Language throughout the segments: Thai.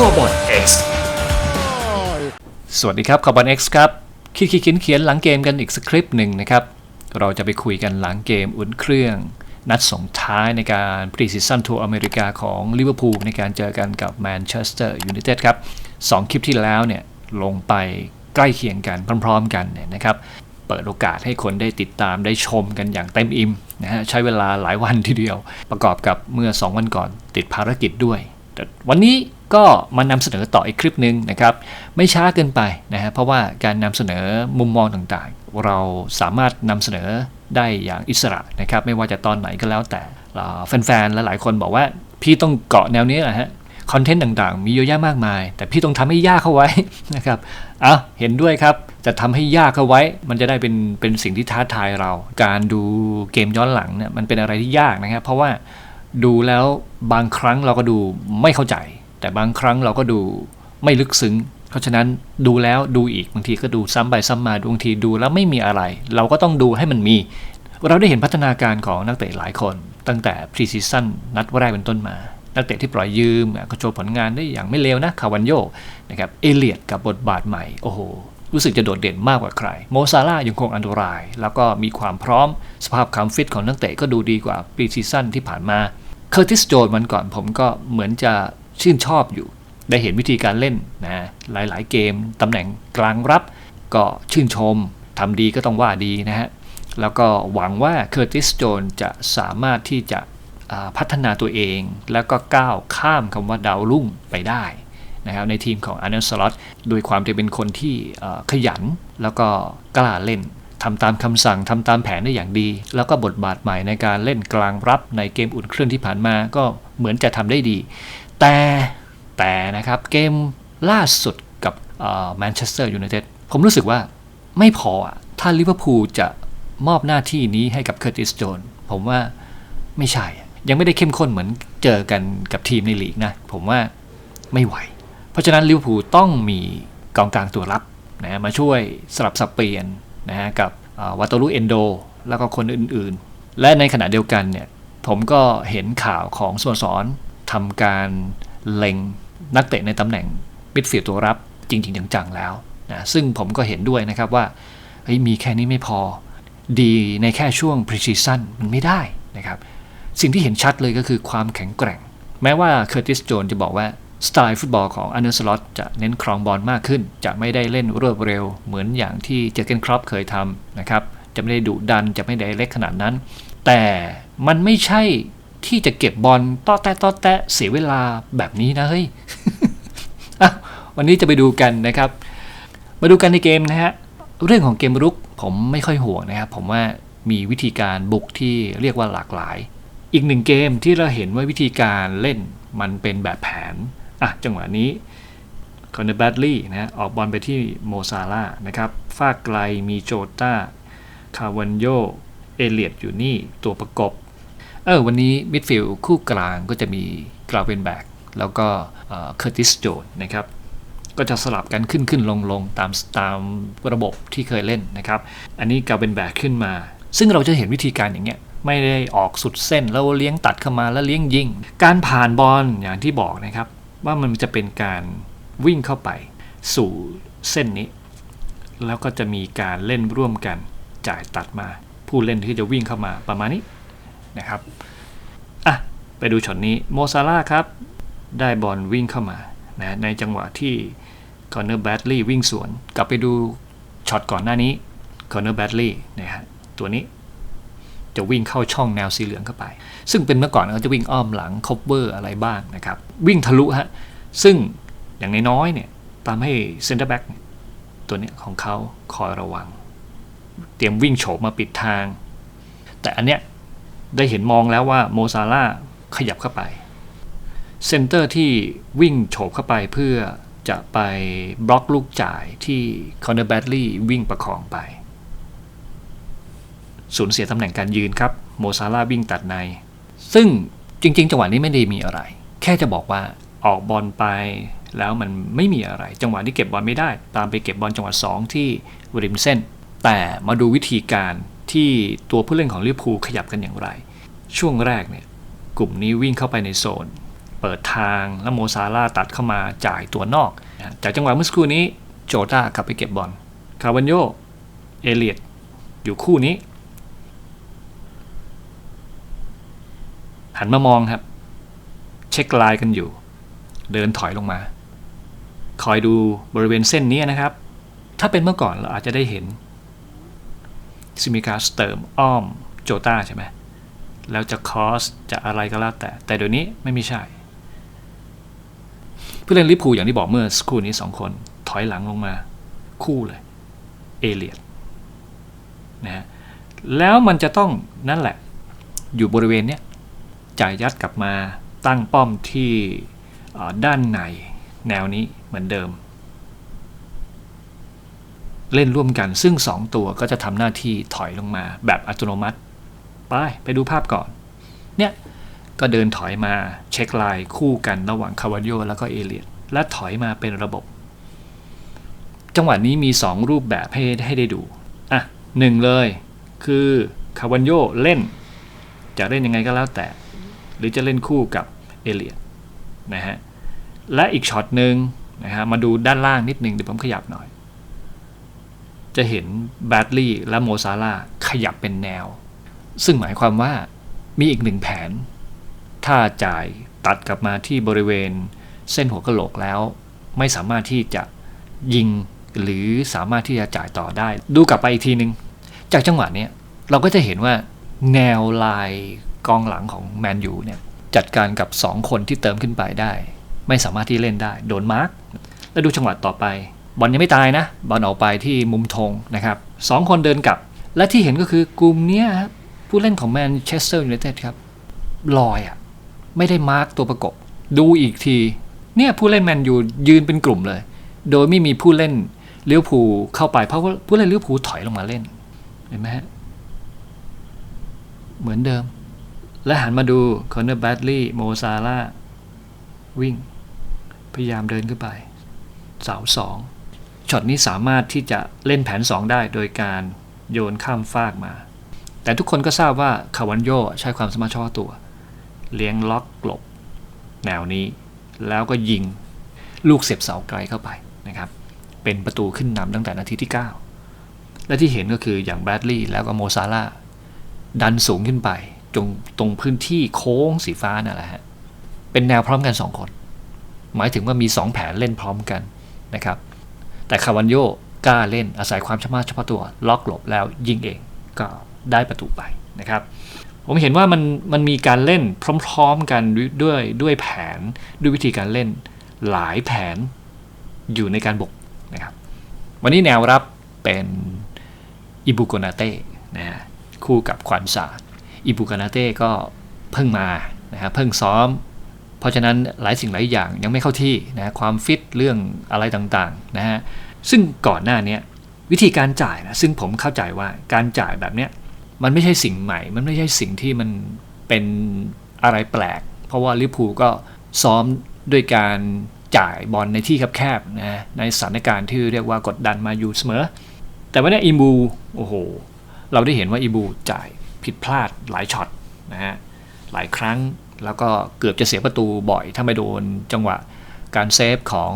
คอบอล X สวัสดีครับคอบอล X ครับ คิดคิดเขียนเขียนหลังเกมกันอีกสคริปต์หนึ่งนะครับ เราจะไปคุยกันหลังเกมอุ่นเครื่องนัดส่งท้ายในการพรีซีซั่นทัวร์อเมริกาของลิเวอร์พูลในการเจอกันกับแมนเชสเตอร์ยูไนเต็ดครับสองคลิปที่แล้วเนี่ยลงไปใกล้เคียงกันพร้อม ๆ กันเนี่ยนะครับเปิดโอกาสให้คนได้ติดตามได้ชมกันอย่างเต็มอิ่มนะฮะใช้เวลาหลายวันทีเดียว ประกอบกับเมื่อ 2 วันก่อนติดภารกิจด้วย แต่วันนี้ ก็มานำเสนอต่ออีกคลิปหนึ่งนะครับ ไม่ช้าเกินไปนะฮะเพราะว่าการนำเสนอมุมมองต่างๆ เราสามารถนำเสนอได้อย่างอิสระนะครับ ไม่ว่าจะตอนไหนก็แล้วแต่แฟนๆและหลายคนบอกว่าพี่ต้องเกาะแนวนี้แหละฮะคอนเทนต์ต่างๆ มีเยอะแยะมากมาย แต่พี่ต้องทำให้ยากเข้าไว้นะครับอะเห็นด้วยครับจะทำให้ยากเข้าไว้ มันจะได้เป็นเป็นสิ่งที่ท้าทายเรา การดูเกมย้อนหลังเนี่ยมันเป็นอะไรที่ยากนะครับ เพราะว่าดูแล้วบางครั้งเราก็ดูไม่เข้าใจ แต่บางครั้งเราก็ดูไม่ลึกซึ้ง เพราะฉะนั้นดูแล้วดูอีกบางทีก็ดูซ้ำไปซ้ำมาบางทีดูแล้วไม่มีอะไร เราก็ต้องดูให้มันมี เราได้เห็นพัฒนาการของนักเตะหลายคน ตั้งแต่พรีซีซั่นนัดแรกเป็นต้นมา นักเตะที่ปล่อยยืมก็โชว์ผลงานได้อย่างไม่เลวนะคาวันโยนะครับเอเลียดกับบทบาทใหม่โอ้โหรู้สึกจะโดดเด่นมากกว่าใคร โมซาร่ายังคงอันตราย แล้วก็มีความพร้อม สภาพความฟิตของนักเตะก็ดูดีกว่าปีซีซั่นที่ผ่านมา เคอร์ติสโจนวันก่อนผมก็เหมือนจะ ชื่นชอบอยู่ ได้เห็นวิธีการเล่นนะหลายๆ เกมตำแหน่งกลางรับ ก็ชื่นชมทำดีก็ต้องว่าดีนะฮะ แล้วก็หวังว่าเคอร์ติสโจนจะสามารถที่จะพัฒนาตัวเอง แล้วก็ก้าวข้ามคำว่าดาวรุ่งไปได้นะครับในทีมของอาร์เนลสล็อตโดยความที่เป็นคนที่ขยันแล้วก็กล้าเล่นทำตามคำสั่งทำตามแผนได้อย่างดี แล้วก็บทบาทใหม่ในการเล่นกลางรับในเกมอุ่นเครื่องที่ผ่านมาก็เหมือนจะทำได้ดี แต่แต่นะครับเกมล่าสุดกับแมนเชสเตอร์ยูไนเต็ดผมรู้สึกว่าไม่พอถ้าลิเวอร์พูลจะมอบหน้าที่นี้ให้กับเคอร์ติสโจนผมว่าไม่ใช่ ยังไม่ได้เข้มข้นเหมือนเจอกันกับทีมในลีกนะ ผมว่าไม่ไหว เพราะฉะนั้นลิเวอร์พูลต้องมีกองกลางตัวรับนะมาช่วยสลับสับเปลี่ยนนะฮะกับวัตโตรุเอนโด แล้วก็คนอื่นๆ และในขณะเดียวกันเนี่ยผมก็เห็นข่าวของสโมสร ทำการเล็งนักเตะในตำแหน่งมิดฟิลด์ตัวรับจริง ๆ จังๆแล้วนะซึ่งผมก็เห็นด้วยนะครับว่าเฮ้ยมีแค่นี้ไม่พอ ดีในแค่ช่วง pre-season มันไม่ได้นะครับ สิ่งที่เห็นชัดเลยก็คือความแข็งแกร่ง แม้ว่าเคอร์ติสโจนจะบอกว่าสไตล์ฟุตบอลของอันเดอร์สล็อตจะเน้นครองบอลมากขึ้น จะไม่ได้เล่นรวดเร็ว เหมือนอย่างที่เจอเกนครอปเคยทำนะครับ จะไม่ได้ดุดันจะไม่ได้เล็กขนาดนั้น แต่มันไม่ใช่ ที่จะเก็บบอลต้อแตะต้อแตะเสียเวลาแบบนี้นะเฮ้ยวันนี้จะไปดูกันนะครับ มาดูกันในเกมนะฮะเรื่องของเกมรุกผมไม่ค่อยห่วงนะครับ ผมว่ามีวิธีการบุกที่เรียกว่าหลากหลาย อีกหนึ่งเกมที่เราเห็นว่าวิธีการเล่นมันเป็นแบบแผนอะจังหวะนี้คอนเนอร์แบดลี่นะฮะออกบอลไปที่โมซาร่านะครับฟากไกลมีโจตาคาวันโยเอเลียดอยู่นี่ตัวประกบ เออวันนี้มิดฟิลด์คู่กลางก็จะมีกราเวนแบกแล้วก็เคอร์ติสโจนนะครับก็จะสลับกันขึ้นขึ้นลงลงตามตามระบบที่เคยเล่นนะครับ อันนี้กาเวนแบกขึ้นมา ซึ่งเราจะเห็นวิธีการอย่างเงี้ยไม่ได้ออกสุดเส้นแล้วเลี้ยงตัดเข้ามาแล้วเลี้ยงยิง การผ่านบอลอย่างที่บอกนะครับ ว่ามันจะเป็นการวิ่งเข้าไปสู่เส้นนี้ แล้วก็จะมีการเล่นร่วมกันจ่ายตัดมา ผู้เล่นที่จะวิ่งเข้ามาประมาณนี้ นะครับอะไปดูช็อตนี้โมซาร่าครับ ได้บอลวิ่งเข้ามานะในจังหวะที่คอนเนอร์แบดลีย์วิ่งสวน กลับไปดูช็อตก่อนหน้านี้คอนเนอร์แบดลีย์นะฮะตัวนี้จะวิ่งเข้าช่องแนวสีเหลืองเข้าไป ซึ่งเป็นเมื่อก่อนเขาจะวิ่งอ้อมหลังคบเวอร์อะไรบ้างนะครับ วิ่งทะลุฮะ ซึ่งอย่างน้อยๆเนี่ยตามให้เซนเตอร์แบ็กตัวนี้ของเขาคอยระวัง เตรียมวิ่งโฉบมาปิดทาง แต่อันเนี้ย ได้เห็นมองแล้วว่าโมซาร่าขยับเข้าไป เซนเตอร์ที่วิ่งโฉบเข้าไปเพื่อจะไปบล็อกลูกจ่ายที่คอนเนอร์แบดลี่วิ่งประคองไป สูญเสียตำแหน่งการยืนครับ โมซาร่าวิ่งตัดใน ซึ่งจริง ๆ จังหวะนี้ไม่ได้มีอะไร แค่จะบอกว่าออกบอลไปแล้วมันไม่มีอะไร จังหวะที่เก็บบอลไม่ได้ ตามไปเก็บบอลจังหวะ2ที่ริมเส้น แต่มาดูวิธีการ ที่ตัวผู้เล่นของลิเวอร์พูลขยับกันอย่างไร ช่วงแรกเนี่ยกลุ่มนี้วิ่งเข้าไปในโซน เปิดทางแล้วโมซาร่าตัดเข้ามาจ่ายตัวนอก จากจังหวะเมื่อสักครู่นี้โจต้ากลับไปเก็บบอลคาร์วันโยเอเลียดอยู่คู่นี้ หันมามองครับ เช็คลายกันอยู่ เดินถอยลงมา คอยดูบริเวณเส้นนี้นะครับ ถ้าเป็นเมื่อก่อนเราอาจจะได้เห็น ซิมิกาสเติมอ้อมโจต้าใช่ไหมแล้วจะคอสจะอะไรก็แล้วแต่ แต่เดี๋ยวนี้ไม่มีใช่ ผู้เล่นลิพูอย่างที่บอกเมื่อสักครู่นี้สองคน ถอยหลังลงมา คู่เลย เอเลียดนะฮะแล้วมันจะต้องนั่นแหละ อยู่บริเวณเนี้ยจ่ายยัดกลับมาตั้งป้อมที่ด้านในแนวนี้เหมือนเดิม เล่นร่วมกัน ซึ่ง 2 ตัวก็จะทำหน้าที่ถอยลงมาแบบอัตโนมัติ ไป ไปดูภาพก่อน เนี่ย ก็เดินถอยมาเช็คลน์คู่กันระหว่างคาวาโยแล้วก็เอเลียดและถอยมาเป็นระบบ จังหวะนี้มี 2 รูปแบบให้ให้ได้ดู อะหนึ่งเลย คือคาวานโยเล่น จะเล่นยังไงก็แล้วแต่ หรือจะเล่นคู่กับเอเลียดนะฮะและอีกช็อตหนึ่งนะฮะมาดูด้านล่างนิดนึงเดี๋ยวผมขยับหน่อย จะเห็นแบดลี่และโมซาร่าขยับเป็นแนว ซึ่งหมายความว่ามีอีกหนึ่งแผน ถ้าจ่ายตัดกลับมาที่บริเวณเส้นหัวกะโหลกแล้ว ไม่สามารถที่จะยิงหรือสามารถที่จะจ่ายต่อได้ ดูกลับไปอีกทีนึง จากจังหวะนี้เราก็จะเห็นว่าแนวลายกองหลังของแมนยูเนี่ยจัดการกับ 2 คนที่เติมขึ้นไปได้ ไม่สามารถที่เล่นได้ โดนมาร์กแล้วดูจังหวะต่อไป บอลยังไม่ตายนะบอลออกไปที่มุมธงนะครับสองคนเดินกลับ และที่เห็นก็คือกลุ่มนี้ผู้เล่นของแมนเชสเตอร์ยูไนเต็ดครับลอยอะไม่ได้มาร์กตัวประกบ ดูอีกที เนี่ยผู้เล่นแมนยูยืนเป็นกลุ่มเลย โดยไม่มีผู้เล่นเลี้ยวผูเข้าไปเพราะว่าผู้เล่นเลี้ยวผูถอยลงมาเล่นเห็นไหมฮะเหมือนเดิม และหันมาดูคอนเนอร์แบดลีย์โมซาร่าวิ่ง พยายามเดินขึ้นไปเสาสอง ช็อตนี้สามารถที่จะเล่นแผน 2 ได้โดยการโยนข้ามฟากมา แต่ทุกคนก็ทราบว่าคาวันโยใช้ความสามารถเฉพาะตัว เลี้ยงล็อกกลบ แนวนี้ แล้วก็ยิงลูกเสียบเสาไกลเข้าไปนะครับ เป็นประตูขึ้นนำตั้งแต่นาทีที่ 9 และที่เห็นก็คืออย่างแบดลี่แล้วก็โมซาร่าดันสูงขึ้นไปจงตรงพื้นที่โค้งสีฟ้านั่นแหละฮะเป็นแนวพร้อมกัน 2 คน หมายถึงว่ามี 2 แผนเล่นพร้อมกันนะครับ แต่คาวันโยกล้าเล่นอาศัยความชำนาญเฉพาะตัว ล็อกหลบแล้วยิงเองก็ได้ประตูไปนะครับ ผมเห็นว่ามันมันมีการเล่นพร้อม ๆ กันด้วยด้วยแผนด้วยวิธีการเล่นหลายแผนอยู่ในการบุกนะครับ วันนี้แนวรับเป็นอิบุโกนาเต้นะฮะคู่กับควันซาอิบุโกนาเต้ก็เพิ่งมานะฮะเพิ่งซ้อม เพราะฉะนั้นหลายสิ่งหลายอย่างยังไม่เข้าที่นะความฟิตเรื่องอะไรต่างๆนะฮะซึ่งก่อนหน้านี้วิธีการจ่ายนะซึ่งผมเข้าใจว่าการจ่ายแบบเนี้ยมันไม่ใช่สิ่งใหม่ มันไม่ใช่สิ่งที่มันเป็นอะไรแปลก เพราะว่าลิพูก็ซ้อมด้วยการจ่ายบอลในที่แคบๆนะในสถานการณ์ที่เรียกว่ากดดันมาอยู่เสมอ แต่ว่าเนี่ยอิบูโอ้โหเราได้เห็นว่าอิบูจ่ายผิดพลาดหลายช็อตนะฮะหลายครั้ง แล้วก็เกือบจะเสียประตูบ่อยถ้าไม่โดนจังหวะการเซฟของ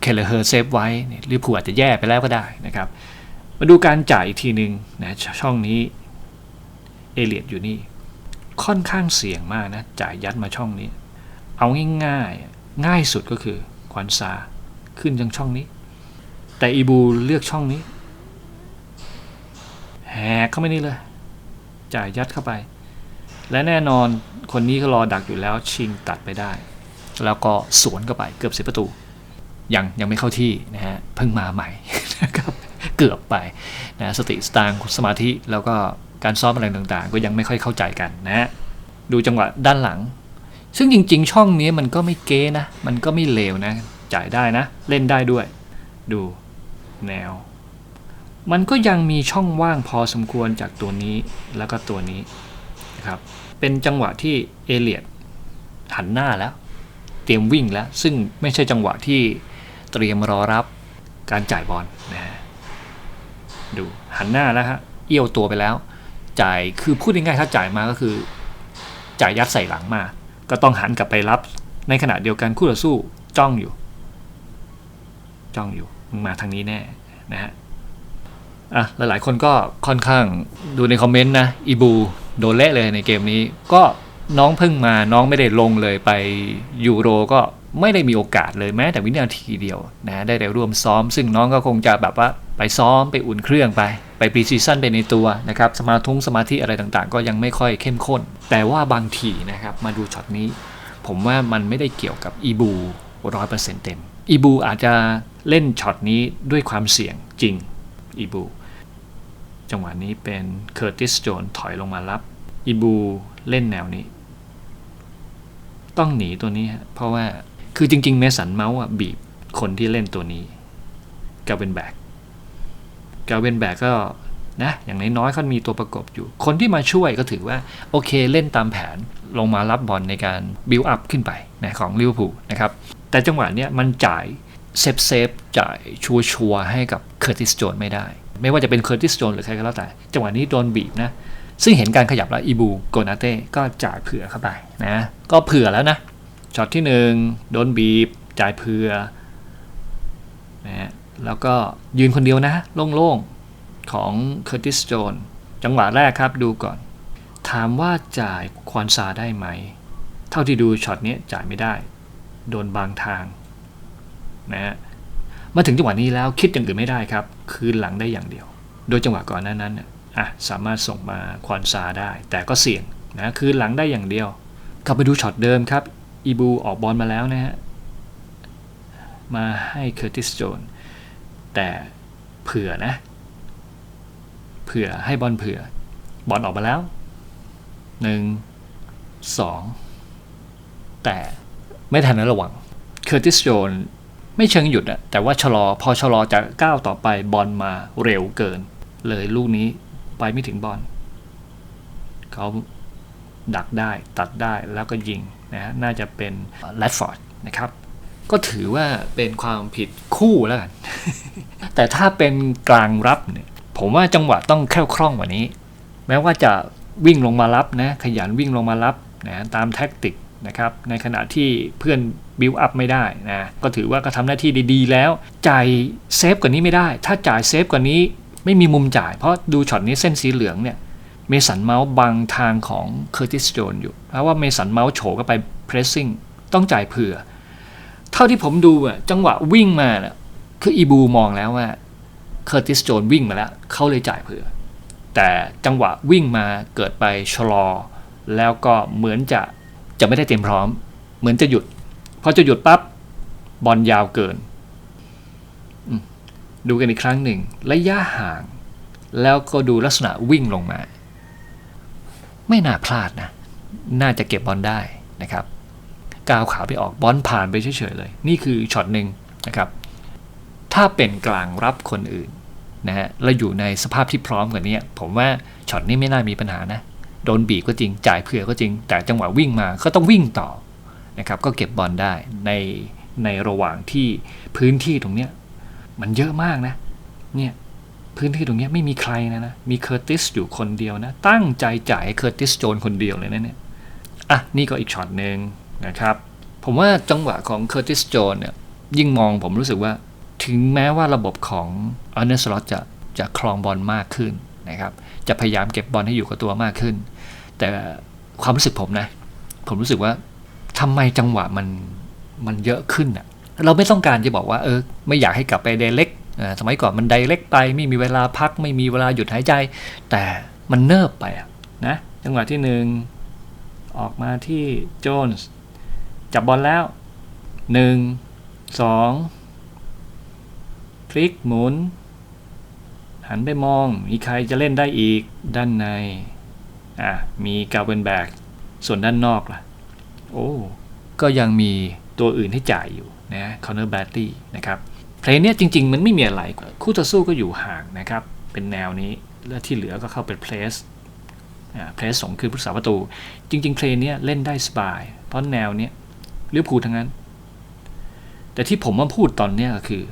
เคเลเฮอร์เซฟไว้ลิพูอาจจะแย่ไปแล้วก็ได้นะครับ มาดูการจ่ายอีกทีหนึ่งนะช่องนี้เอเลียดอยู่นี่ ค่อนข้างเสี่ยงมากนะจ่ายยัดมาช่องนี้ เอาง่ายๆง่ายสุดก็คือควันซาขึ้นจังช่องนี้ แต่อีบูเลือกช่องนี้แหกเข้าไปนี่เลย จ่ายยัดเข้าไป และแน่นอนคนนี้ก็รอดักอยู่แล้วชิงตัดไปได้ แล้วก็สวนเข้าไปเกือบเสียประตู ยังยังไม่เข้าที่นะฮะเพิ่งมาใหม่นะครับเกือบไปนะสติสตางสมาธิแล้วก็การซ้อมอะไรต่างๆ ก็ยังไม่ค่อยเข้าใจกันนะฮะดูจังหวะด้านหลัง ซึ่งจริง ๆ ช่องนี้มันก็ไม่เก้นะ มันก็ไม่เลวนะ จ่ายได้นะ เล่นได้ด้วย ดูแนว มันก็ยังมีช่องว่างพอสมควรจากตัวนี้แล้วก็ตัวนี้ นะครับ เป็นจังหวะที่เอเลียดหันหน้าแล้ว เตรียมวิ่งแล้ว ซึ่งไม่ใช่จังหวะที่เตรียมรอรับการจ่ายบอลนะฮะดูหันหน้าแล้วฮะเอี้ยวตัวไปแล้ว จ่ายคือพูดง่ายๆถ้าจ่ายมาก็คือ จ่ายยัดใส่หลังมา ก็ต้องหันกลับไปรับ ในขณะเดียวกันคู่ต่อสู้จ้องอยู่ จ้องอยู่มึงมาทางนี้แน่นะฮะอะหลายๆคนก็ค่อนข้างดูในคอมเมนต์นะอีบู โดนเละเลยในเกมนี้ ก็น้องเพิ่งมาน้องไม่ได้ลงเลยไปยูโรก็ไม่ได้มีโอกาสเลยแม้แต่วินาทีเดียวนะได้แต่ร่วมซ้อม ซึ่งน้องก็คงจะแบบว่าไปซ้อมไปอุ่นเครื่องไป ไปปรีซีซั่นไปในตัวนะครับสมาธุงสมาธิอะไรต่างๆ ก็ยังไม่ค่อยเข้มข้น แต่ว่าบางทีนะครับมาดูช็อตนี้ ผมว่ามันไม่ได้เกี่ยวกับอีบูร้อยเปอร์เซ็นต์เต็มอีบูอาจจะเล่นช็อตนี้ด้วยความเสี่ยงจริงอีบูจังหวะนี้เป็นเคอร์ติสโจนถอยลงมารับ อีบูเล่นแนวนี้ ต้องหนีตัวนี้ฮะ เพราะว่าคือจริง ๆ เมสันเมาส์อะ บีบคนที่เล่นตัวนี้กาเวนแบกกาเวนแบกก็นะอย่างน้อยๆเขามีตัวประกบอยู่ คนที่มาช่วยก็ถือว่า โอเคเล่นตามแผนลงมารับบอลในการบิวอัพขึ้นไปนะของลิเวอร์พูลนะครับ แต่จังหวะเนี้ยมันจ่ายเซฟเซฟจ่ายชัวชัวให้กับเคอร์ติสโจนไม่ได้ ไม่ว่าจะเป็นเคอร์ติสโจนหรือใครก็แล้วแต่ จังหวะนี้โดนบีบนะ ซึ่งเห็นการขยับแล้วอีบูโกนาเต้ก็จ่ายเผื่อเข้าไปนะก็เผื่อแล้วนะช็อตที่หนึ่งโดนบีบ จ่ายเผื่อนะฮะแล้วก็ยืนคนเดียวนะ โล่งๆ ของเคอร์ติสโจนจังหวะแรกครับดูก่อน ถามว่าจ่ายควอนซาได้ไหม เท่าที่ดูช็อตนี้จ่ายไม่ได้ โดนบางทางนะฮะมาถึงจังหวะนี้แล้วคิดอย่างอื่นไม่ได้ครับ คืนหลังได้อย่างเดียว โดยจังหวะก่อนนั้นนั้นน่ะ อะสามารถส่งมาควอนซาได้ แต่ก็เสี่ยงนะคืนหลังได้อย่างเดียว กลับไปดูช็อตเดิมครับอีบูออกบอลมาแล้วนะฮะมาให้เคอร์ติสโจนแต่เผื่อนะ เผื่อให้บอลเผื่อบอลออกมาแล้วหนึ่งสองแต่ไม่ทันนั้นระวังเคอร์ติสโจนไม่เชิงหยุดอะแต่ว่าชะลอพอชะลอจะก้าวต่อไปบอลมาเร็วเกิน เลยลูกนี้ ไปไม่ถึงบอลเขาดักได้ตัดได้แล้วก็ยิงนะน่าจะเป็นแรดฟอร์ดนะครับ ก็ถือว่าเป็นความผิดคู่แล้วกัน แต่ถ้าเป็นกลางรับเนี่ยผมว่าจังหวะต้องแค่วคล่องกว่านี้ แม้ว่าจะวิ่งลงมารับนะขยันวิ่งลงมารับนะตามแท็กติกนะครับในขณะที่เพื่อนบิวอัพไม่ได้นะก็ถือว่าก็ทำหน้าที่ดีๆแล้ว จ่ายเซฟกว่านี้ไม่ได้ ถ้าจ่ายเซฟกว่านี้ ม่มีมุมจ่าย เพราะดูช็อตนี้เส้นสีเหลืองเนี่ยเมสันเมาส์บังทางของเคอร์ติสโจนอยู่ เพราะว่าเมสันเมาส์โฉก็ไปเพรสซิ่งต้องจ่ายเผื่อ เท่าที่ผมดูอะจังหวะวิ่งมาน่ะคืออีบูมองแล้วว่าเคอร์ติสโจนวิ่งมาแล้วเขาเลยจ่ายเผื่อ แต่จังหวะวิ่งมาเกิดไปชะลอ แล้วก็เหมือนจะจะไม่ได้เต็มพร้อม เหมือนจะหยุดพอจะหยุดปั๊บบอลยาวเกิน ดูกันอีกครั้งหนึ่งระยะห่าง แล้วก็ดูลักษณะวิ่งลงมา ไม่น่าพลาดนะ น่าจะเก็บบอลได้นะครับก้าวขาไปออกบอลผ่านไปเฉยๆเลย นี่คือช็อตหนึ่งนะครับ ถ้าเป็นกลางรับคนอื่นนะฮะแล้วอยู่ในสภาพที่พร้อมกว่านี้ผมว่าช็อตนี้ไม่น่ามีปัญหานะโดนบีก็จริงจ่ายเผื่อก็จริง แต่จังหวะวิ่งมาก็ต้องวิ่งต่อนะครับ ก็เก็บบอลได้ในในระหว่างที่พื้นที่ตรงเนี้ย มันเยอะมากนะ เนี่ยพื้นที่ตรงนี้ไม่มีใครนะนะ มีเคอร์ติสอยู่คนเดียวนะ ตั้งใจจ่ายเคอร์ติสโจนคนเดียวเลยนะเนี่ย อะ นี่ก็อีกช็อตหนึ่งนะครับ ผมว่าจังหวะของเคอร์ติสโจนเนี่ย ยิ่งมองผมรู้สึกว่า ถึงแม้ว่าระบบของอันเนสลอตจะจะครองบอลมากขึ้นนะครับ จะพยายามเก็บบอลให้อยู่กับตัวมากขึ้น แต่ความรู้สึกผมนะ ผมรู้สึกว่าทำไมจังหวะมันมันเยอะขึ้นอะ เราไม่ต้องการจะบอกว่าเออไม่อยากให้กลับไปเดเล็กสมัยก่อนมันไดเล็กไปไม่มีเวลาพักไม่มีเวลาหยุดหายใจ แต่มันเนิบไปะนะจังหวะที่หนึ่งออกมาที่โจนส์จับบอลแล้วหนึ่งสองพลิกหมุน หันไปมองมีใครจะเล่นได้อีกด้านในอะมีกาเวนแบกส่วนด้านนอกล่ะ โอ้ก็ยังมีตัวอื่นให้จ่ายอยู่ นะคอนเนอร์แบตตี้นะครับเพลงนี้จริง ๆ มันไม่มีอะไร คู่ต่อสู้ก็อยู่ห่างนะครับ เป็นแนวนี้แล้วที่เหลือก็เข้าเป็นเพลสอ่าเพลสส่งคืนผู้สาประตู จริง ๆ เพลงนี้เล่นได้สบาย เพราะแนวนี้เลี้ยวภูทั้งนั้น แต่ที่ผมมาพูดตอนเนี้ยก็คือ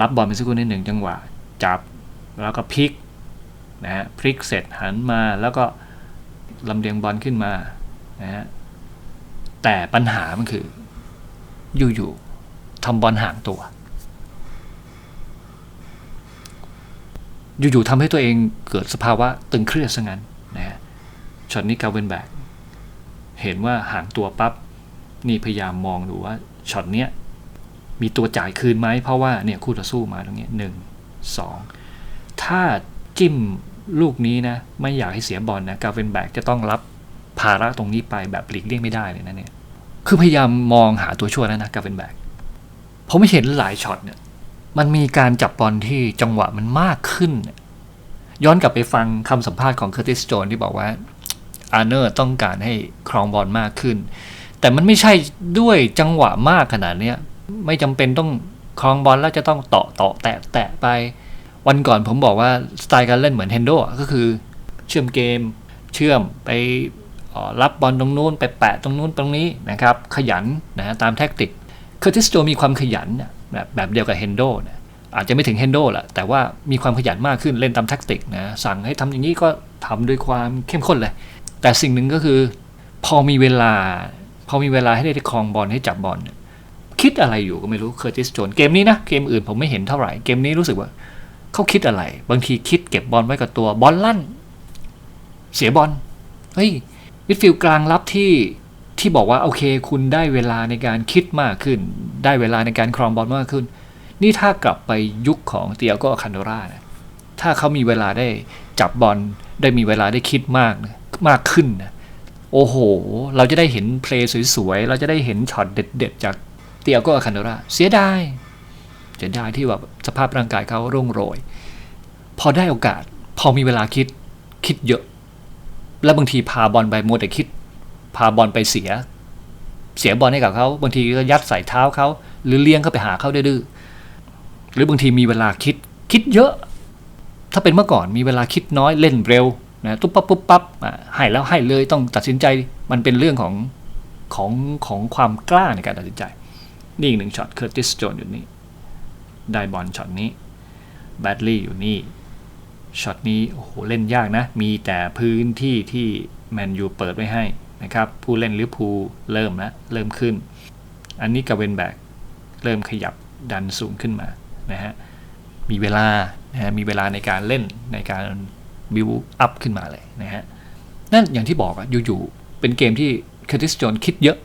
รับบอลไปสักครู่ในหนึ่งจังหวะ จับแล้วก็พลิกนะฮะพลิกเสร็จหันมาแล้วก็ลำเลียงบอลขึ้นมานะฮะแต่ปัญหามันคืออยู่ๆ ทำบอลห่างตัว อยู่ๆทำให้ตัวเองเกิดสภาวะตึงเครียดซะงั้นนะฮะช็อตนี้กาเวนแบกเห็นว่าห่างตัวปั๊บนี่พยายามมองดูว่าช็อตเนี้ยมีตัวจ่ายคืนไหมเพราะว่าเนี่ยคู่ต่อสู้มาตรงนี้หนึ่งสองถ้าจิ้มลูกนี้นะ ไม่อยากให้เสียบอลนะกาเวนแบกจะต้องรับภาระตรงนี้ไปแบบหลีกเลี่ยงไม่ได้เลยนะเนี่ยคือพยายามมองหาตัวช่วยแล้วนะกาเวนแบก ผมไม่เห็นหลายช็อตเนี่ย มันมีการจับบอลที่จังหวะมันมากขึ้น ย้อนกลับไปฟังคำสัมภาษณ์ของเคอร์ติสโจนที่บอกว่าอาร์เนอร์ต้องการให้ครองบอลมากขึ้น แต่มันไม่ใช่ด้วยจังหวะมากขนาดเนี้ยไม่จำเป็นต้องครองบอลแล้วจะต้องเตาะเตาะแตะแตะไป วันก่อนผมบอกว่าสไตล์การเล่นเหมือนเฮนโดก็คือเชื่อมเกม เชื่อมไปรับบอลตรงนู้นไปแปะตรงนู้นตรงนี้นะครับ ขยันนะตามแท็กติก เคอร์ติสโจมีความขยันแบบแบบเดียวกับเฮนโดนะอาจจะไม่ถึงเฮนโดแหละแต่ว่ามีความขยันมากขึ้นเล่นตามแท็กติกนะสั่งให้ทำอย่างนี้ก็ทำด้วยความเข้มข้นเลย แต่สิ่งหนึ่งก็คือ พอมีเวลา พอมีเวลาให้ได้ครองบอลให้จับบอลคิดอะไรอยู่ก็ไม่รู้เคอร์ติสโจนเกมนี้นะเกมอื่นผมไม่เห็นเท่าไหร่เกมนี้รู้สึกว่าเขาคิดอะไร บางทีคิดเก็บบอลไว้กับตัวบอลลั่น เสียบอลเฮ้ยมิดฟิลด์กลางรับที่ ที่บอกว่าโอเค คุณได้เวลาในการคิดมากขึ้น ได้เวลาในการครองบอลมากขึ้น นี่ถ้ากลับไปยุคของเตียโกคันโดรานะถ้าเขามีเวลาได้จับบอลได้มีเวลาได้คิดมากนะมากขึ้นนะโอ้โห เราจะได้เห็นเพลย์สวยๆ เราจะได้เห็นช็อตเด็ดๆ จากเตียโกคันโดราเสียดายเสียดายที่แบบสภาพร่างกายเขาร่งโรย พอได้โอกาสพอมีเวลาคิดคิดเยอะ แล้วบางทีพาบอลไปมัวแต่คิด พาบอลไปเสีย เสียบอลให้กับเขาบางทีก็ยัดใส่เท้าเขาหรือเลี้ยงเข้าไปหาเขาดื้อหรือบางทีมีเวลาคิดคิดเยอะ ถ้าเป็นเมื่อก่อนมีเวลาคิดน้อยเล่นเร็วนะตุ๊บปั๊บปุ๊บปั๊บให้แล้วให้เลยต้องตัดสินใจมันเป็นเรื่องของของของความกล้าในการตัดสินใจ นี่อีกหนึ่งช็อตเคอร์ติสโจนอยู่นี่ได้บอลช็อตนี้แบดลี่อยู่นี่ช็อตนี้โอ้โหเล่นยากนะ มีแต่พื้นที่ที่แมนยูเปิดไว้ให้ นะครับ ผู้เล่นลิเวอร์พูลเริ่มแล้วเริ่มขึ้น อันนี้กาเวนแบกเริ่มขยับดันสูงขึ้นมานะฮะมีเวลานะฮะมีเวลาในการเล่นในการบิวอัพขึ้นมาเลยนะฮะนั่นอย่างที่บอกอะอยู่ๆเป็นเกมที่คาริสโจนคิดเยอะ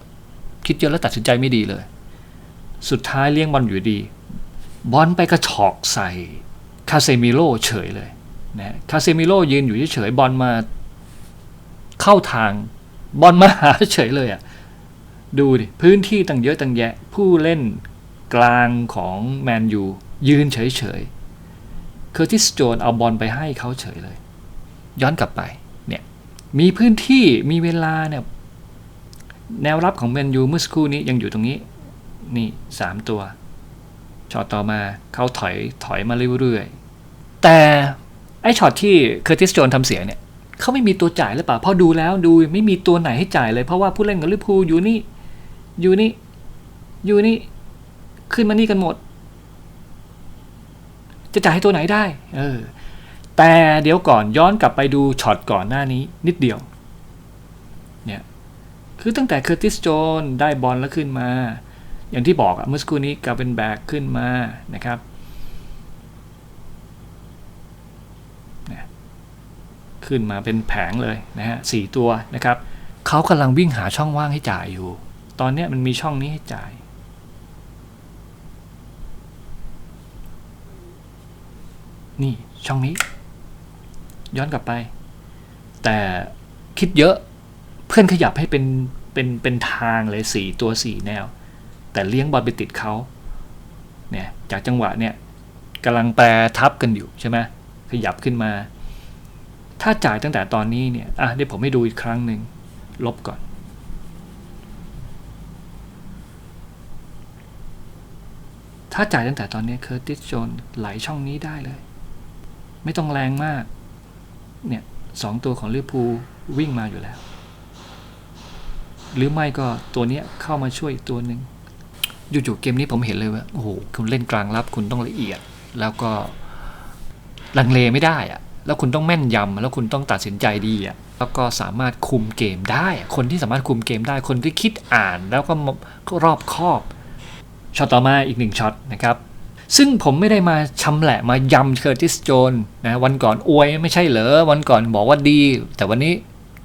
คิดเยอะแล้วตัดสินใจไม่ดีเลย สุดท้ายเลี้ยงบอลอยู่ดี บอลไปกระชอกใส่คาเซมิโลเฉยเลยนะคาเซมิโลยืนอยู่เฉยๆบอลมาเข้าทาง บอลมาหาเฉยเลยอะ่ะ ดูดิ พื้นที่ตั้งเยอะตั้งแยะ ผู้เล่นกลางของแมนยูยืนเฉยๆเคอร์ติสโจนเอาบอลไปให้เขาเฉยเลย ย้อนกลับไป เนี่ย มีพื้นที่มีเวลาเนี่ย แนวรับของแมนยูเมื่อสักครู่นี้ยังอยู่ตรงนี้ นี่สามตัวช็อตต่อมาเขาถอยถอยมาเรื่อยๆแต่ไอ้ช็อตที่เคอร์ติสโจนทำเสียเนี่ย เขาไม่มีตัวจ่ายหรือเปล่าพอดูแล้วดูไม่มีตัวไหนให้จ่ายเลยเพราะว่าผู้เล่นกับลิเวอร์พูลอยู่นี่อยู่นี่อยู่นี่ขึ้นมานี่กันหมด จะจ่ายให้ตัวไหนได้ เออ แต่เดี๋ยวก่อนย้อนกลับไปดูช็อตก่อนหน้านี้ นิดเดียว เนี่ย คือตั้งแต่เคอร์ติสโจนได้บอลแล้วขึ้นมา อย่างที่บอกอะเมื่อสักครู่นี้กาเป็นแบกขึ้นมานะครับ ขึ้นมาเป็นแผงเลยนะฮะสี่ตัวนะครับเขากำลังวิ่งหาช่องว่างให้จ่ายอยู่ ตอนนี้มันมีช่องนี้ให้จ่าย นี่ช่องนี้ ย้อนกลับไป แต่คิดเยอะเพื่อนขยับให้เป็นเป็นเป็นทางเลยสี่ตัวสี่แนว แต่เลี้ยงบอลไปติดเขาเนี่ยจากจังหวะเนี่ยกำลังแปรทับกันอยู่ใช่ไหมขยับขึ้นมา ถ้าจ่ายตั้งแต่ตอนนี้เนี่ย อะเดี๋ยวผมให้ดูอีกครั้งหนึ่ง ลบก่อน ถ้าจ่ายตั้งแต่ตอนนี้เคอร์ติสโจนไหลช่องนี้ได้เลย ไม่ต้องแรงมาก เนี่ยสองตัวของลิเวอร์พูลวิ่งมาอยู่แล้ว หรือไม่ก็ตัวนี้เข้ามาช่วยอีกตัวหนึ่งอยู่ๆเกมนี้ผมเห็นเลยว่า โอ้โห คุณเล่นกลางรับคุณต้องละเอียด แล้วก็ลังเลไม่ได้อะ แล้วคุณต้องแม่นยำแล้วคุณต้องตัดสินใจดีอะแล้วก็สามารถคุมเกมได้ คนที่สามารถคุมเกมได้คนที่คิดอ่านแล้วก็รอบคอบช็อตต่อมาอีกหนึ่งช็อตนะครับซึ่งผมไม่ได้มาชำแหละมายำเคอร์ติสโจนนะวันก่อนอวยไม่ใช่เหรอ วันก่อนบอกว่าดี แต่วันนี้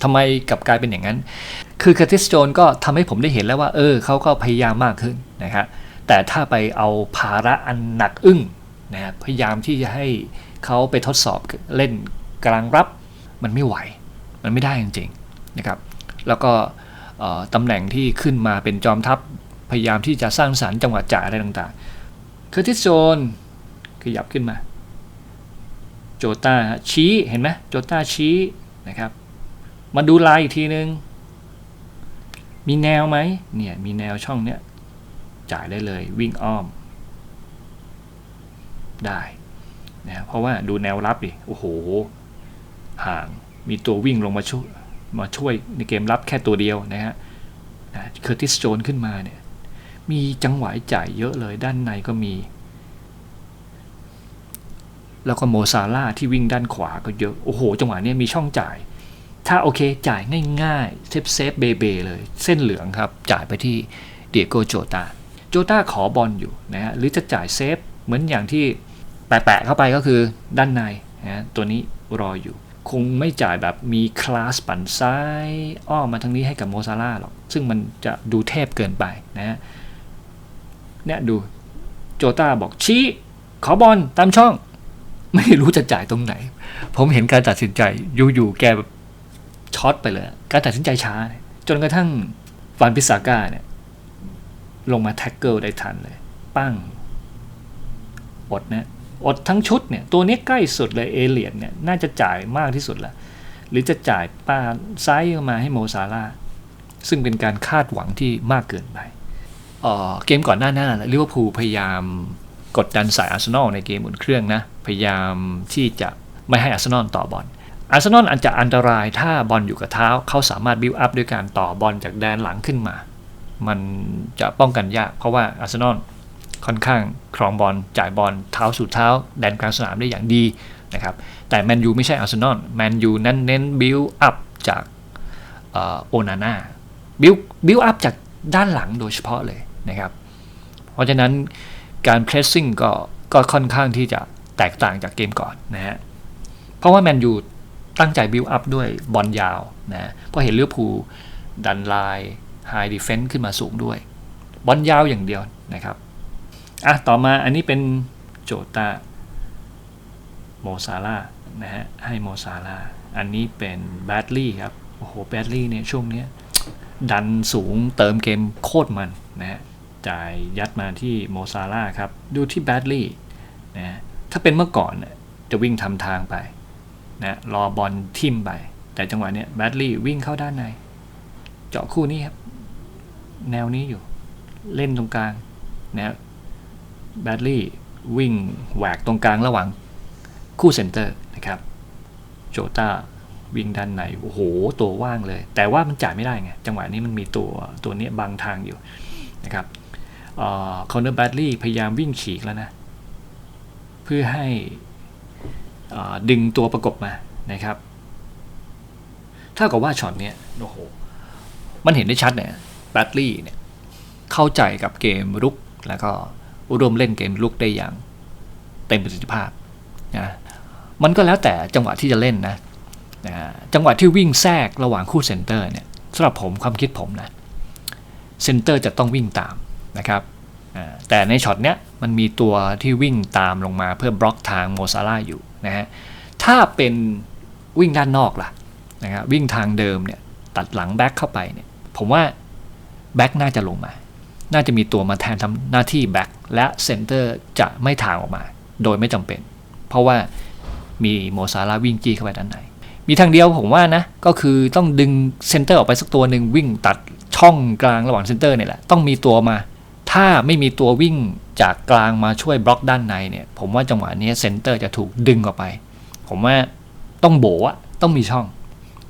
ทำไมกลับกลายเป็นอย่างนั้น คือเคอร์ติสโจนก็ทำให้ผมได้เห็นแล้วว่า เออเขาก็พยายามมากขึ้นนะครับแต่ถ้าไปเอาภาระอันหนักอึ้งนะพยายามที่จะให้ เขาไปทดสอบเล่นกลางรับมันไม่ไหว มันไม่ได้จริงๆนะครับ แล้วก็ตำแหน่งที่ขึ้นมาเป็นจอมทัพพยายามที่จะสร้างสารรค์จังหวะจ่ายอะไรต่างๆเคอร์ติสโจนขยับขึ้นมา โจต้าชี้เห็นไหมโจต้าชี้นะครับมาดูลายอีกทีนึง มีแนวไหมเนี่ยมีแนวช่องเนี้ยจ่ายได้เลยวิ่งอ้อม ได้ นะเพราะว่าดูแนวรับดิโอ้โห ห่างมีตัววิ่งลงมาช่วยมาช่วยในเกมรับแค่ตัวเดียวนะฮะเคอร์ติสโจนขึ้นมาเนี่ย มีจังหวะจ่ายเยอะเลยด้านในก็มี แล้วก็โมซาร่าที่วิ่งด้านขวาก็เยอะ โอ้โห จังหวะนี้มีช่องจ่าย ถ้าโอเคจ่ายง่ายๆ เซฟเซฟเบเบเลย เส้นเหลืองครับ จ่ายไปที่เดียโกโจตา โจตาขอบอลอยู่นะฮะ หรือจะจ่ายเซฟเหมือนอย่างที่ แปะๆเข้าไปก็คือด้านในนะตัวนี้รออยู่ คงไม่จ่ายแบบมีคลาสปั่นซ้ายอ้อมมาทางนี้ให้กับโมซาร่าหรอก ซึ่งมันจะดูเทพเกินไปนะเนี่ยดูโจต้าบอกชี้ขอบอลตามช่อง ไม่รู้จะจ่ายตรงไหน ผมเห็นการตัดสินใจอยู่ๆแกแบบช็อตไปเลย การตัดสินใจช้า จนกระทั่งฟานพิซาก้าเนี่ยลงมาแท็กเกิลได้ทันเลย ปั้งอดนะ อดทั้งชุดเนี่ยตัวนี้ใกล้สุดเลยเอเลียนเนี่ยน่าจะจ่ายมากที่สุดละหรือจะจ่ายป้าไซส์มาให้โมซาร่าซึ่งเป็นการคาดหวังที่มากเกินไปเกมก่อนหน้านั้นลิเวอร์พูลพยายามกดดันสายอาร์เซนอลในเกมอุ่นเครื่องนะ พยายามที่จะไม่ให้อาร์เซนอลต่อบอลอาร์เซนอลอาจจะอันตรายถ้าบอลอยู่กับเท้า เขาสามารถบิวอัพด้วยการต่อบอลจากแดนหลังขึ้นมา มันจะป้องกันยากเพราะว่าอาร์เซนอล ค่อนข้างครองบอลจ่ายบอลเท้าสู่เท้า แดนกลางสนามได้อย่างดีนะครับแต่แมนยูไม่ใช่อาร์เซนอลแมนยูนั้นเน้นบิวอัพจากโอนาน่าบิวบิวอัพจากด้านหลังโดยเฉพาะเลยนะครับ เพราะฉะนั้นการเพรสซิ่งก็ก็ค่อนข้างที่จะแตกต่างจากเกมก่อนนะฮะเพราะว่าแมนยูตั้งใจบิวอัพด้วยบอลยาวนะเพราะเห็นเลือพูดันไลน์ไฮดีเฟนซ์ขึ้นมาสูงด้วย บอลยาวอย่างเดียวนะครับ อะต่อมาอันนี้เป็นโจตาโมซาร่านะฮะให้โมซาร่าอันนี้เป็นแบดลี่ครับ โอ้โหแบดลี่เนี่ยช่วงนี้ดันสูงเติมเกมโคตรมันนะฮะจ่ายยัดมาที่โมซาร่าครับ ดูที่แบดลี่นะถ้าเป็นเมื่อก่อนจะวิ่งทำทางไปนะรอบอลทิมไป แต่จังหวะเนี้แบดลี่วิ่งเข้าด้านใน เจาะคู่นี้ครับ แนวนี้อยู่ เล่นตรงกลางนะ แบดลี่วิ่งแหวกตรงกลางระหว่างคู่เซนเตอร์นะครับโจตาวิ่งด้านในโอ้โห ตัวว่างเลย แต่ว่ามันจ่ายไม่ได้ไง จังหวะนี้มันมีตัวตัวนี้บังทางอยู่นะครับคอนเนอร์แบดลี่พยายามวิ่งฉีกแล้วนะ เพื่อให้ดึงตัวประกบมานะครับถ้ากับว่าช็อตเนี้ยโอ้โหมันเห็นได้ชัดเนี่ยแบดลี่เนี่ยเข้าใจกับเกมลุกแล้วก็ ร่วมเล่นเกมลุกได้อย่างเต็มประสิทธิภาพนะมันก็แล้วแต่จังหวะที่จะเล่นนะนะจังหวะที่วิ่งแทรกระหว่างคู่เซนเตอร์เนี่ยสำหรับผมความคิดผมนะเซนเตอร์จะต้องวิ่งตามนะครับแต่ในช็อตเนี้ยมันมีตัวที่วิ่งตามลงมาเพื่อบล็อกทางโมซาร่าอยู่นะฮะถ้าเป็นวิ่งด้านนอกล่ะนะครับวิ่งทางเดิมเนี่ยตัดหลังแบ็คเข้าไปเนี่ยผมว่าแบ็คน่าจะลงมา น่าจะมีตัวมาแทนทำหน้าที่แบ็คและเซนเตอร์จะไม่ทางออกมา โดยไม่จำเป็น เพราะว่ามีโมซาร่าวิ่งจี้เข้าไปด้านใน มีทางเดียวผมว่านะ ก็คือต้องดึงเซนเตอร์ออกไปสักตัวหนึ่งวิ่งตัดช่องกลางระหว่างเซนเตอร์เนี่ยแหละ ต้องมีตัวมา ถ้าไม่มีตัววิ่งจากกลางมาช่วยบล็อกด้านในเนี่ย ผมว่าจังหวะนี้เซนเตอร์จะถูกดึงออกไป ผมว่าต้องโบะต้องมีช่อง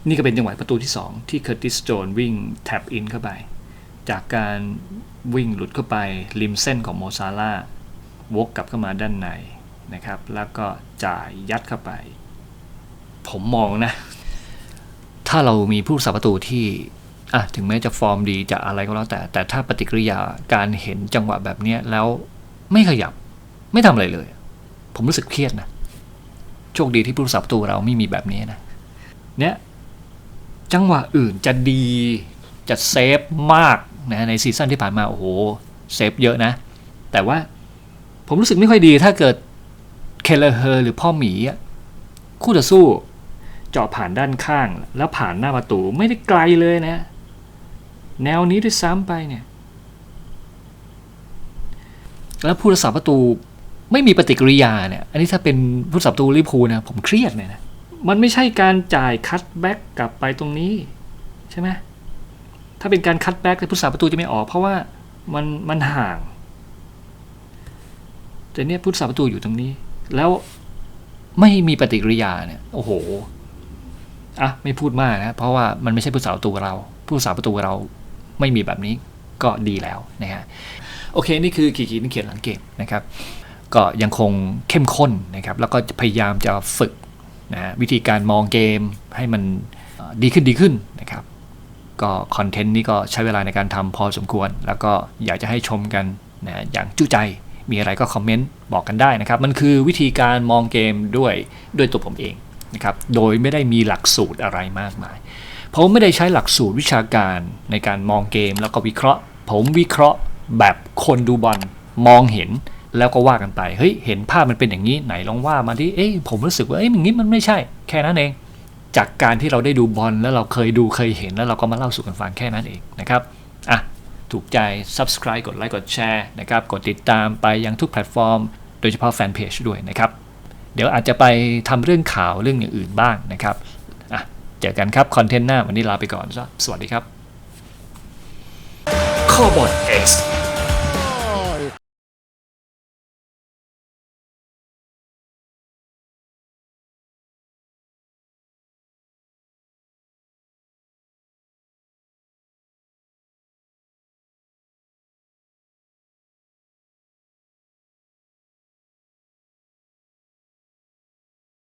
นี่ก็เป็นจังหวะประตูที่ 2 ที่เคอร์ติสโจนวิ่งแท็บอินเข้าไป จากการ วิ่งหลุดเข้าไปริมเส้นของโมซาร่าวกกลับเข้ามาด้านในนะครับ แล้วก็จ่ายยัดเข้าไป ผมมองนะ ถ้าเรามีผู้สับประตูที่อะถึงแม้จะฟอร์มดีจะอะไรก็แล้วแต่ แต่ถ้าปฏิกิริยาการเห็นจังหวะแบบนี้แล้วไม่ขยับไม่ทำอะไรเลย ผมรู้สึกเครียดนะ โชคดีที่ผู้รักษาประตูเราไม่มีแบบนี้นะ เนี่ยจังหวะอื่นจะดีจะเซฟมาก นะในซีซั่นที่ผ่านมาโอ้โหเซฟเยอะนะ แต่ว่าผมรู้สึกไม่ค่อยดีถ้าเกิดเคเลเฮอร์หรือพ่อหมีอะคู่ต่อสู้เจาะผ่านด้านข้าง แล้วผ่านหน้าประตูไม่ได้ไกลเลยนะ แนวนี้ด้วยซ้ำไปเนี่ย แล้วผู้รักษาประตูไม่มีปฏิกิริยาเนี่ย อันนี้ถ้าเป็นผู้รักษาประตูลิเวอร์พูลนะผมเครียดเลยนะ มันไม่ใช่การจ่ายคัตแบ็กกลับไปตรงนี้ ใช่ไหม ถ้าเป็นการคัตแบ็กผู้รักษาประตูจะไม่ออก เพราะว่ามันมันห่าง แต่เนี่ยผู้รักษาประตูอยู่ตรงนี้ แล้วไม่มีปฏิกิริยาเนี่ยโอ้โหอะไม่พูดมากนะ เพราะว่ามันไม่ใช่ผู้สาวประตูเรา ผู้สาวประตูเราไม่มีแบบนี้ก็ดีแล้วนะฮะโอเค นี่คือขีดขีดเขียนหลังเกมนะครับ ก็ยังคงเข้มข้นนะครับ แล้วก็พยายามจะฝึกนะวิธีการมองเกมให้มันดีขึ้นดีขึ้นนะครับ ก็คอนเทนต์นี้ก็ใช้เวลาในการทำพอสมควร แล้วก็อยากจะให้ชมกันนะอย่างจุใจมีอะไรก็คอมเมนต์บอกกันได้นะครับ มันคือวิธีการมองเกมด้วยด้วยตัวผมเองนะครับโดยไม่ได้มีหลักสูตรอะไรมากมาย ผมไม่ได้ใช้หลักสูตรวิชาการในการมองเกมแล้วก็วิเคราะห์ ผมวิเคราะห์แบบคนดูบอลมองเห็นแล้วก็ว่ากันไป เฮ้ย เห็นภาพมันเป็นอย่างนี้ไหนลองว่ามาที่เอ้ยผมรู้สึกว่าเอ้ยอย่างนี้มันไม่ใช่ แค่นั้นเอง จากการที่เราได้ดูบอลแล้วเราเคยดูเคยเห็นแล้วเราก็มาเล่าสู่กันฟังแค่นั้นเองนะครับอะถูกใจ subscribe กดไลค์กดแชร์นะครับกดติดตามไปยังทุกแพลตฟอร์ม โดยเฉพาะแฟนเพจด้วยนะครับเดี๋ยวอาจจะไปทำเรื่องข่าวเรื่องอย่างอื่นบ้างนะครับอะเจอกันครับคอนเทนต์หน้าวันนี้ลาไปก่อนสวัสดีครับคอบอล X